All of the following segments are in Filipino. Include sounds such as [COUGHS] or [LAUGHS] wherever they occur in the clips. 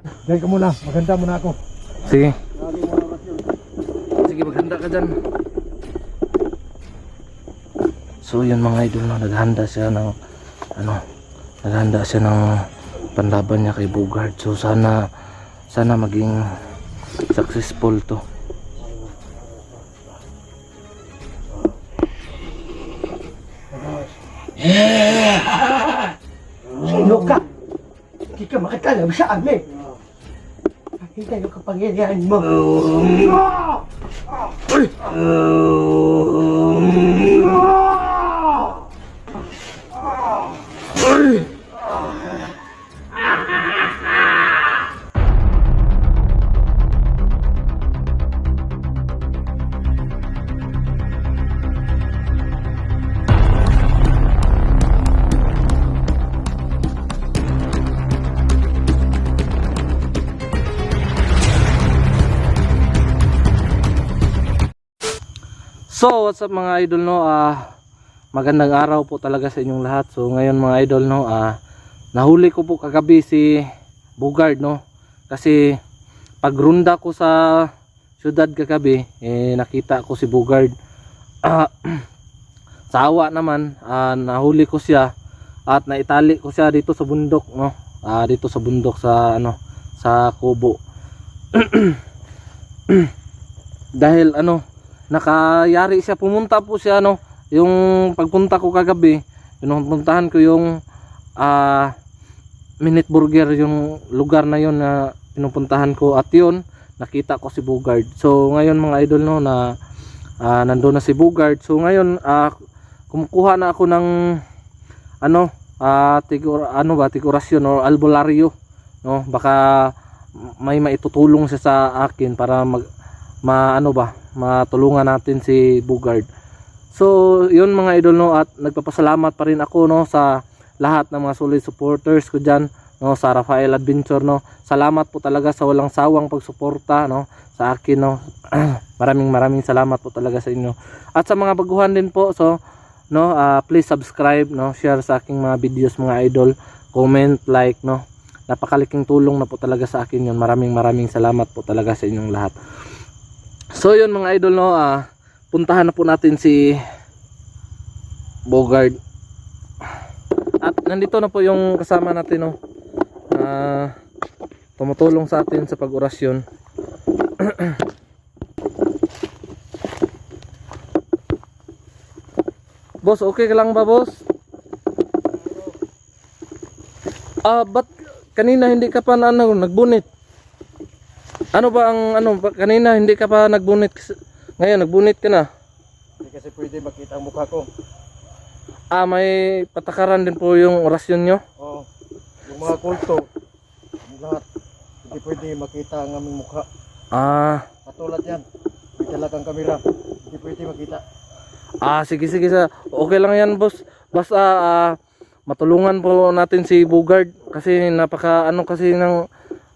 Diyan ka muna, maganda muna ako. Sige. Sige, maghanda ka dyan. So yun mga idol, no, naghanda siya ng ano, naghanda siya ng panlaban niya kay Bugard. So sana sana maging successful to. Sino ka? Hindi ka makatalaw sa amin. Yung kapangyarihan mo. So, what's up mga idol no? Ah, magandang araw po talaga sa inyong lahat. So, ngayon mga idol no, ah, nahuli ko po kagabi si Bugard no. Kasi pagrunda ko sa syudad kagabi, eh nakita ko si Bugard. Ah, [CLEARS THROAT] sa awa naman, ah, nahuli ko siya at naitali ko siya dito sa bundok no. Ah, dito sa bundok sa ano, sa Kubo. [CLEARS THROAT] Dahil ano, nakayari siya pumunta po siya no yung pagpunta ko kagabi pinupuntahan ko yung ah minute burger yung lugar na yon na pinupuntahan ko. At yun nakita ko si Bugard so ngayon mga idol no na ah, nandoon na si Bugard so ngayon ah, kumukuha na ako ng ano ah tigur ano ba tigurasyon or albularyo no? Baka may maitutulong siya sa akin para mag maano ba matulungan natin si Bugard. So, yun mga idol no at nagpapasalamat pa rin ako no sa lahat ng mga solid supporters ko diyan no sa Rafael Adventure no. Salamat po talaga sa walang sawang pagsuporta no sa akin no. [CLEARS THROAT] maraming maraming salamat po talaga sa inyo. At sa mga baguhan din po so no ah, please subscribe no share sa aking mga videos mga idol comment like no napakaliking tulong na po talaga sa akin yun maraming maraming salamat po talaga sa inyong lahat So yun mga idol no, ah, puntahan na po natin si Bogard. At nandito na po yung kasama natin no. na tumutulong sa atin sa pag-orasyon. [CLEARS THROAT] boss, okay ka lang ba boss? Ah, ba't kanina hindi ka pa na, ano, nagbunit? Ano ba ang ano kanina hindi ka pa nagbunit ngayon nagbunit ka na. Hindi kasi pwede makita ang mukha ko. Ah may patakaran din po yung orasyon nyo. Oo. Yung mga kulto, lahat, hindi pwede makita ang aming mukha. Ah, Katulad yan, may dala kang kamera, hindi pwede makita. ah sige sige sa okay lang yan boss. Basta ah, matulungan po natin si Bugard kasi napaka ano kasi ng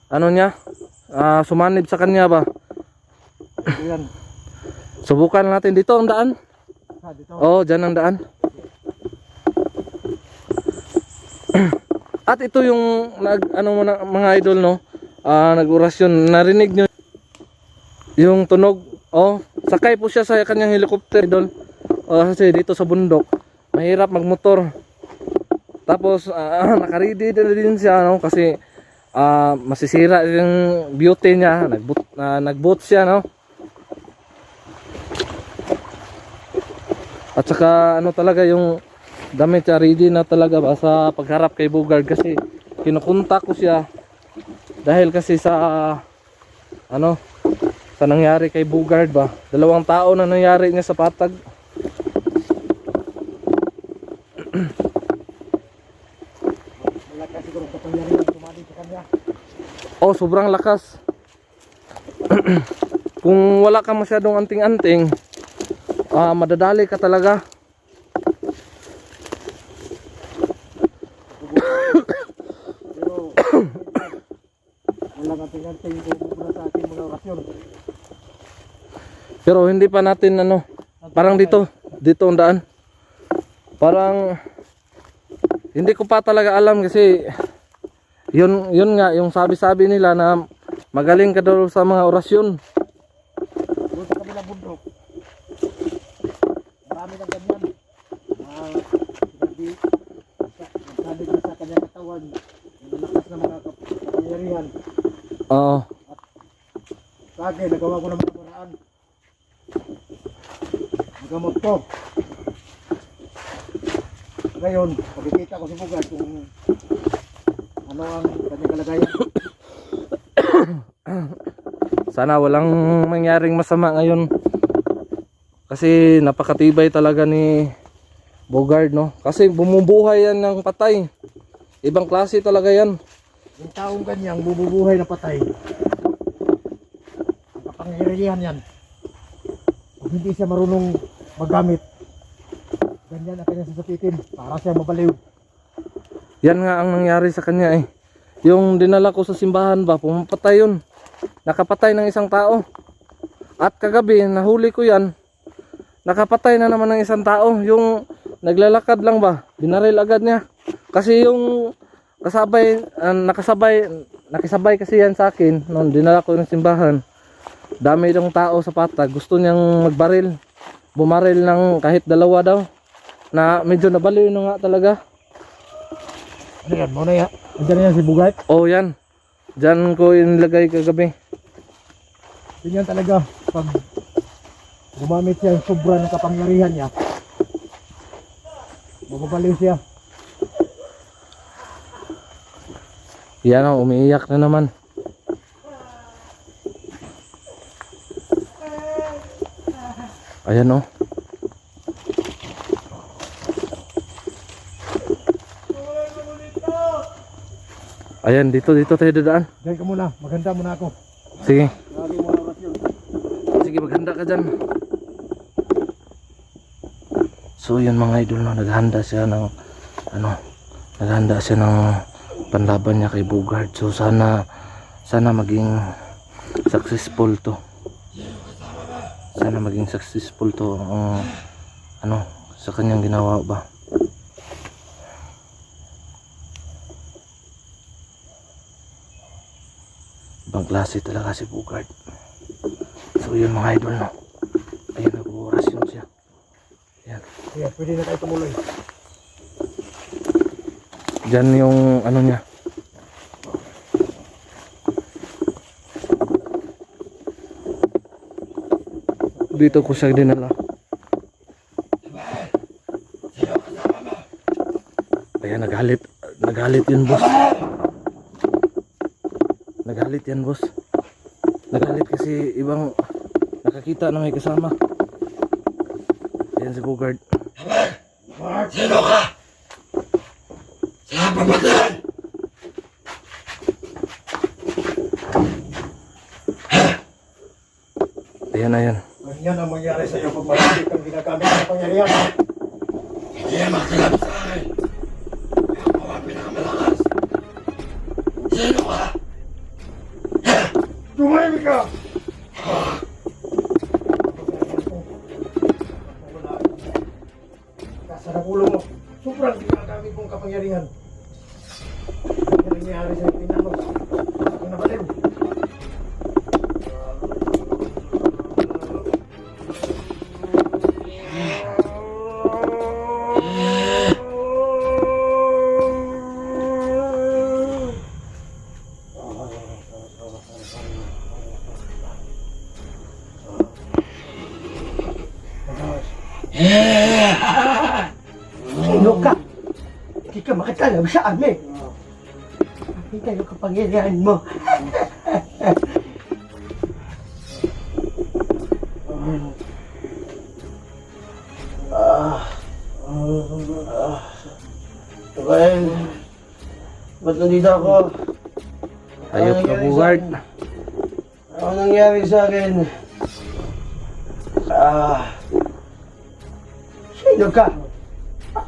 ano niya ah, sumanib sa kanya ba. Yan. Subukan natin dito ang daan. Ha, dito. Oh, dyan ang daan. At ito yung nag ano mga idol no. Ah, nag-orasyon. Narinig nyo yung tunog. Oh, sakay po siya sa kanyang helicopter idol. Oh, kasi dito sa bundok, mahirap magmotor. Tapos ah, [LAUGHS] nakaready na din siya no kasi ah, masisira yung beauty niya. Nagboot na nagboot siya no. At saka ano talaga yung damit niya ready na talaga ba sa pagharap kay Bugard kasi kinukunta ko siya dahil kasi sa ano sa nangyari kay Bugard ba dalawang tao na nangyari niya sa patag Wala ka siguro kapangyarihan tumali sa kanya. Oh sobrang lakas. [CLEARS THROAT] Kung wala ka masyadong anting-anting ah madadali ka talaga. [COUGHS] Pero hindi pa natin ano parang dito dito ang daan. Parang hindi ko pa talaga alam kasi Yun, yun nga, yung sabi-sabi nila na magaling ka daw sa mga orasyon. Doon sa kabilang bundok. Marami ng ganyan. Ah, sinabi, sa- sabi ko sa kanyang katawan, yung malakas na mga kap- kapangyarihan. Oo. Sa akin, nagawa ko ng mga paraan. Nagamot ko. Ngayon, pagkikita ko sa bugad kung ano ang kanyang kalagayan. Sana walang mangyaring masama ngayon. Kasi napakatibay talaga ni Bogard, no? Kasi bumubuhay yan ng patay. Ibang klase talaga yan. Yung taong kanyang bububuhay na patay. Ang kapangyarihan yan. Kung hindi siya marunong magamit, ganyan ang kanyang sasapitin para siya mabaliw. Yan nga ang nangyari sa kanya eh. Yung dinala ko sa simbahan ba, pumapatay yun. Nakapatay ng isang tao. At kagabi, nahuli ko yan. Nakapatay na naman ng isang tao. Yung naglalakad lang ba, binaril agad niya. Kasi yung kasabay, ah, nakasabay, nakisabay kasi yan sa akin. Noon, dinala ko ng simbahan. Dami ng tao sa patag. Gusto niyang magbaril. Bumaril ng kahit dalawa daw. Na medyo nabaliw na nga talaga. Ano yan? Muna yan. Andiyan na yan si Bugay. Oh, yan. Diyan ko inilagay kagabi. Yan talaga. Pag gumamit siya ng sobra ng kapangyarihan niya, mababaliw siya. Yan oh, umiiyak na naman. Ayan oh. Ayan, dito, dito tayo dadaan. Diyan ka muna. Maganda muna ako. Sige. Sige, maghanda ka dyan. So, yun mga idol, no, naghanda siya ng, ano, naghanda siya ng panlaban niya kay Bugard. So, sana, sana maging successful to. Sana maging successful to ang, ano, sa kanyang ginawa ba. Ibang klase talaga si Bugard. So yun mga idol no. Ayun nag-orasyon siya. Yan. Sige, pwede na tayo tumuloy. Diyan yung ano niya. Dito ko siya dinala. Ayan, nagalit. Nagalit yun, boss. Nagalit yan, boss. Nagalit kasi ibang nakakita na may kasama. Ayan si Bogart. Ayan na yan. Ganyan ang mangyari sa iyo pag marami kang ginagamit ng kapangyarihan. Ka makatalaw sa amin. Nakita yung kapangyarihan mo. Okay. Ba't nandito ako? Ayop ka, Bogart. Ano nangyari sa akin? Ah, Sino ka?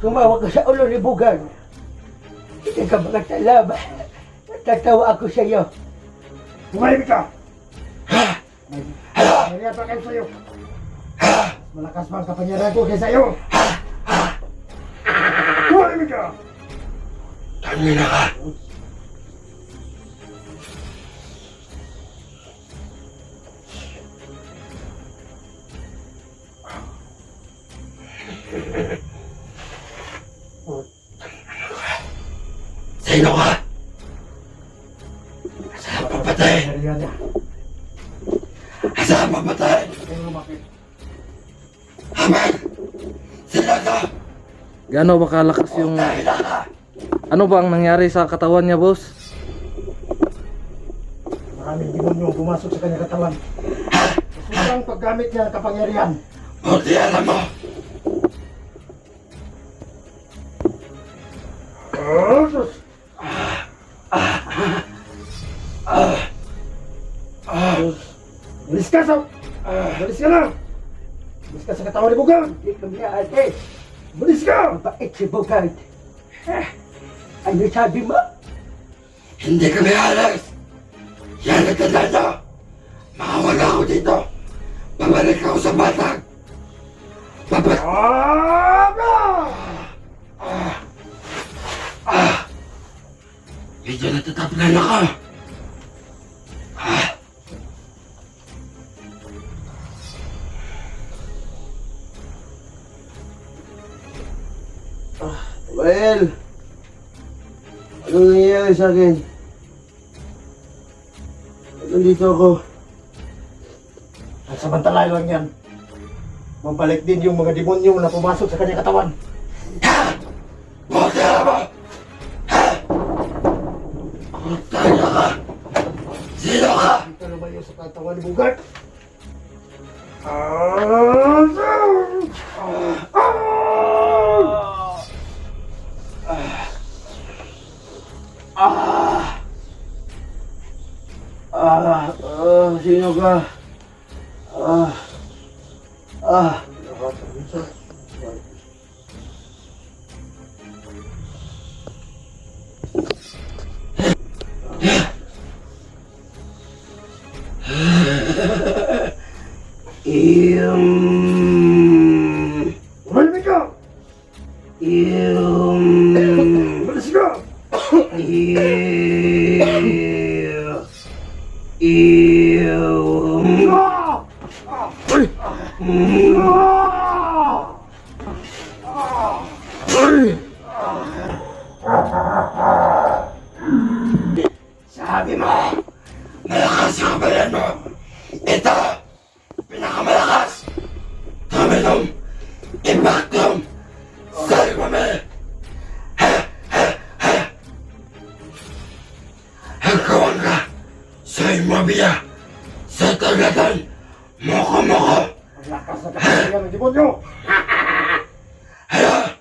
Tumawag ka sa ulo ni Bugag. Hindi ka makatalaw. Natatawa ako sa iyo. Tumahimik ka! Kapangyarihan pa kayo sa'yo. Malakas pa ang kapangyarihan ko kaysa iyo. Tumahimik ka! kanina ka. Sino ka? Asa papatay? Asa papatay? Aman! Sino ka? Gaano ba kalakas yung... Ano ba ang nangyari sa katawan niya, boss? Maraming demonyo pumasok sa kanyang katawan. Sobrang paggamit niya ng kapangyarihan. Buti alam mo! Sa... Bilis ka na! Bilis ka sa katawan ni Bugang! Hindi kami ate. Bilis ka! Mabait si Bogart. Eh, Ano sabi mo? Hindi kami alas! Yan ang tanda nyo! Makawala ako dito! Babalik ako sa batag! Babalik! Ah! Medyo natataplan ako! Ah! Well, anong nangyayari sa akin? Nandito ako. At samantala lang yan. Mabalik din yung mga demonyo na pumasok sa kanyang katawan. Buti alam mo! Ha? Putaya ka! Sino ka? Dito lumayo sa katawan ni Bugart. [LAUGHS] Iyum, imobia, sa tagadan, moko-moko. Ng demonyo! [LAUGHS] Hala,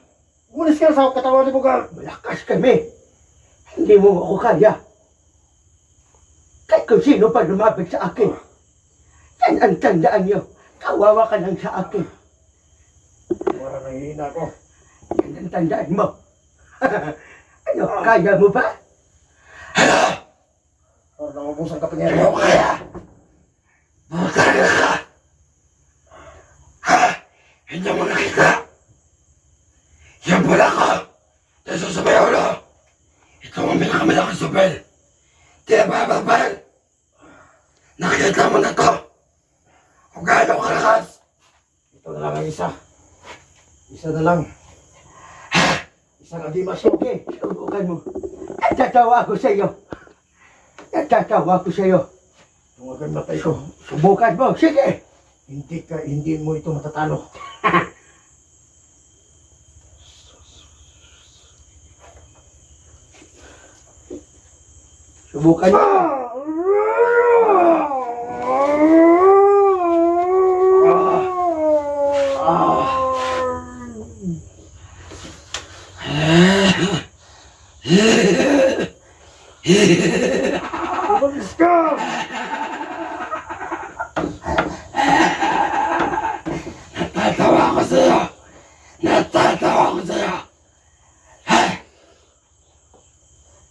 Umalis ka sa katawan ni Bugart! Malakas kami. Hindi mo ako kaya. Kahit kung sino pa lumapit sa akin. Yan ang tandaan niyo. Kawawa ka lang sa akin. Wala nang hihina ko. Yan ang tandaan mo. [LAUGHS] ano, kaya mo ba? Para naubos ang ano kapangyarihan. kaya? Butala ka. Ha? Hindi mo nakita. Yan pala ka. Teso sa may ulo. Ito ang pinakamalaking supel. Di ba, babal? Nakita mo na to. Kung gaano kalakas. Ito na lang ang isa. Isa na lang. Isang adimas. Sige, subukan mo. Natatawa ako sa iyo. Natatawa ako sa iyo. Tungagan matay ko. Subukan mo. Sige. Hindi ka, hindi mo ito matatalo. [LAUGHS] Subukan mo. Umalis ka! Natatawa ako sa'yo. Natatawa ako sa'yo.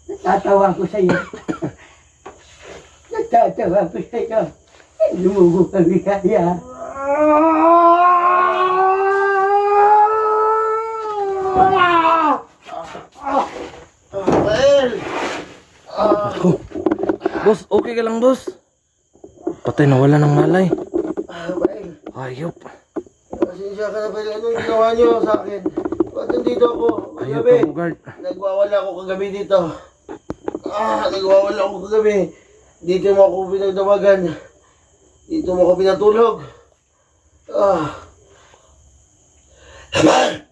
Natatawa ako sa iyo. Natatawa ako sa iyo. Lumugo kami kaya. Ako. Boss, okay ka lang, boss? Patay na wala ng malay. Ah, Bael. Hayop. Pasensya ka na Bael. Anong ginawa niyo sa akin? Ba't nandito ako? Ka, Bugart. Nagwawala ako kagabi dito. Ah, nagwawala ako kagabi. Dito mo ako pinagdawagan. Dito mo ako pinatulog. Ah, Laban!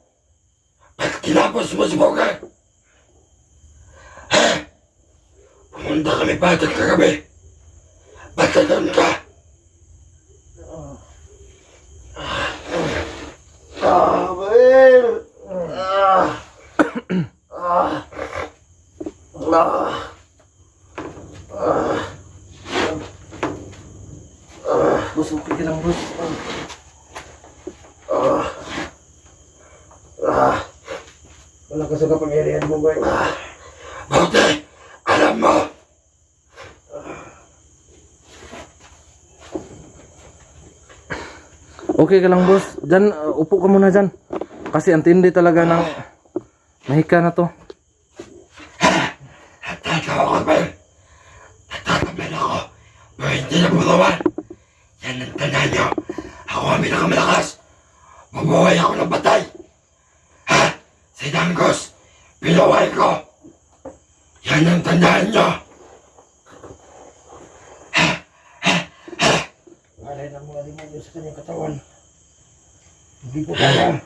Ba't kinapos mo si Bogart? Ha? Pumunta kami patag kagabi. Ba't nandun ka? ah, Bael. Ah. Ah. Ah. Boss, okay ka lang, boss. Ah. Wala ka sa kapangyarihan mo, Bael. Buti! Alam mo! Okay ka lang, boss. Diyan, uh, upo ka muna dyan. Kasi ang tindi talaga ng mahika na to. Tatawa ko, Ben. Nagtatablan ako. Pero hindi na bumawan. Yan ang tandaan nyo. Ako ang ako patay. Ha? Si Dangos. Pinuhay ko. Yan ang tandaan nyo. Alay ng mga demonyo sa kanyang katawan. Babam,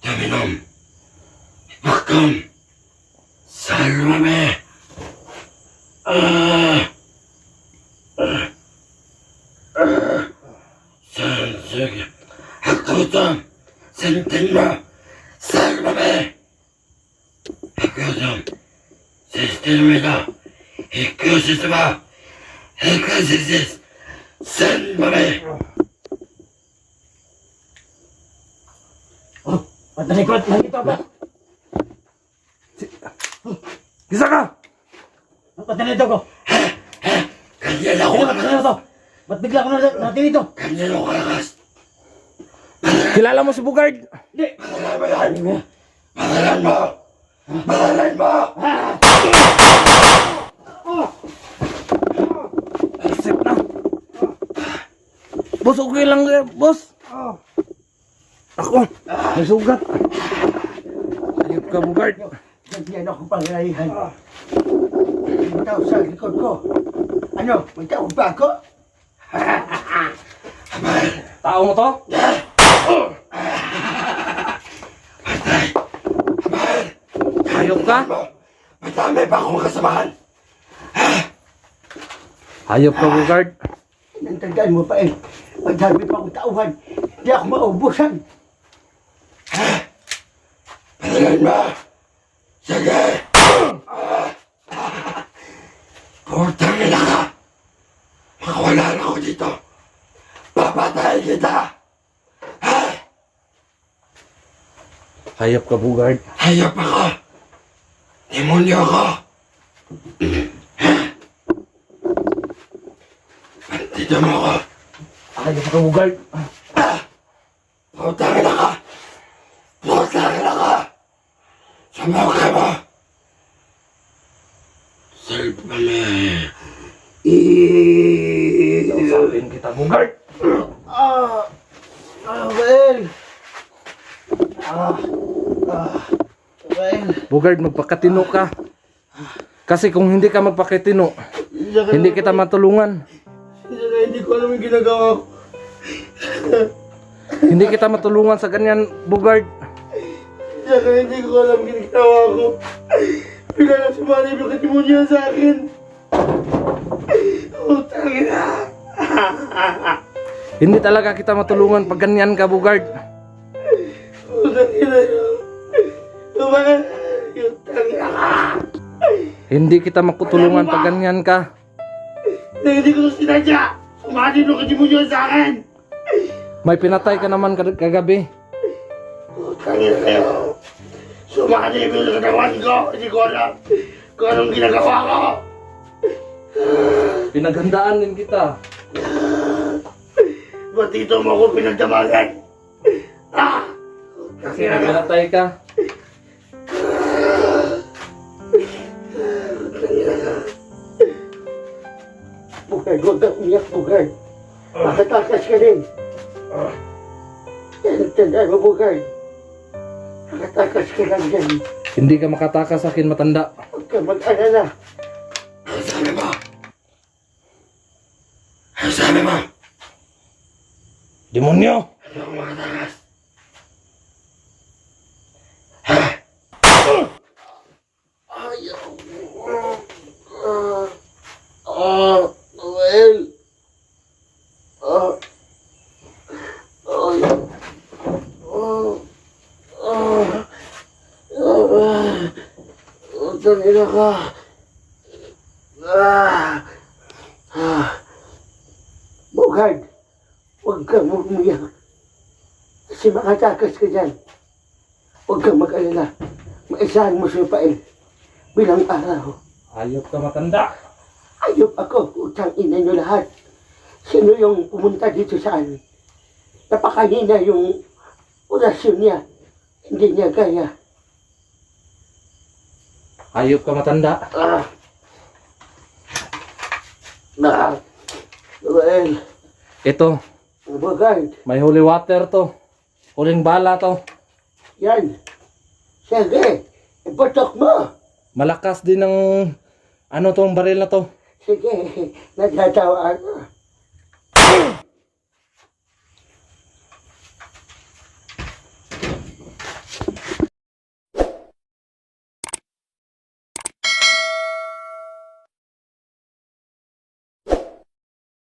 Taminom, Bakkom, Salome. Sen söyle, Hakkı'dan, sen dinle, Salome. Hakkı'dan, seslerimi de, Hakkı'sızıma, Hakkı'sızız, sen bana. Salvame. Patalikot, nandito ba? Gisa ka! Patanito ko. Kanyan ako Ano ba kalakas. to? Ba't bigla ko na natin ito? Kanyan ako kalakas. Kilala mo si Bugard? Hindi. Padalan mo yan. Padalan mo. Padalan mo. Isip na. Boss, okay lang, eh, boss. Ako, may sugat. Ayop ka, Bugard. Ganyan ako pangyarihan. Tao sa likod ko. Ano? May tao ba ako? Tao mo to? Ayop ka? Madami pa akong kasamahan. Ayop ka, Bugard. Nantandaan mo pa eh. Pagdami pa akong tauhan. Hindi ako maubusan. Padalan mo. Sige. Putang ina ka. Makawala na ako dito. Papatayin kita. Hayop ka, Bugard. Hayop ako. Demonyo ako. Dito mo ako. Hayop ka, Bugard. Putang ina ka. Putang ina ka. Sumukay mo. Salve me. Sabihin kita, Bugard. Ah! Ah, Bael! Ah! Ah! Magpakatino ka. Kasi kung hindi ka magpakatino, hindi kita matulungan. Hindi ko alam yung ginagawa ko. Hindi kita matulungan sa ganyan, Bugard. Saka hindi ko alam ginagawa ko. Bigla na sumalib yung katimonyo sa akin. Utang ina! [LAUGHS] Hindi talaga kita matulungan pag ganyan ka, Bugard. Utang ina yun. Bael! Utang ka! Hindi kita makutulungan pag ganyan ka. Na hindi ko sinadya! Sumalib yung katimonyo sa akin! May pinatay ka naman kag- kagabi. Utang ina kayo! Sumalib yung katawan ko! Hindi ko alam kung anong ginagawa ko! Pinaghandaan din kita. Ba't dito mo ako pinagdamagan? Ah! Kasi may pinatay ka. Bugay, huwag kang umiyak, Bugay. Makatakas ka. Yan, tandaan mo, Bugay. Makatakas ka lang dyan. Hindi ka makatakas sa akin, matanda. Huwag ka mag-alala. Ano sabi mo? Ano sabi mo? Demonyo! Ka. Ah, ah. Bugad, huwag kang umiyak. Kasi makatakas ka dyan. Huwag kang mag-alala. Maisahan mo sa pail bilang araw. Ayop ka matanda. Ayop ako, utang ina nyo lahat. Sino yung pumunta dito sa amin? Napakanina yung orasyon niya. Hindi niya kaya. Ayop ka matanda. Ah. Na. Well, Ito, bugad. may holy water to. Huling bala to. Yan. Sige, iputok mo. Malakas din ng ano tong baril na to. Sige, [LAUGHS] nagtatawa ako.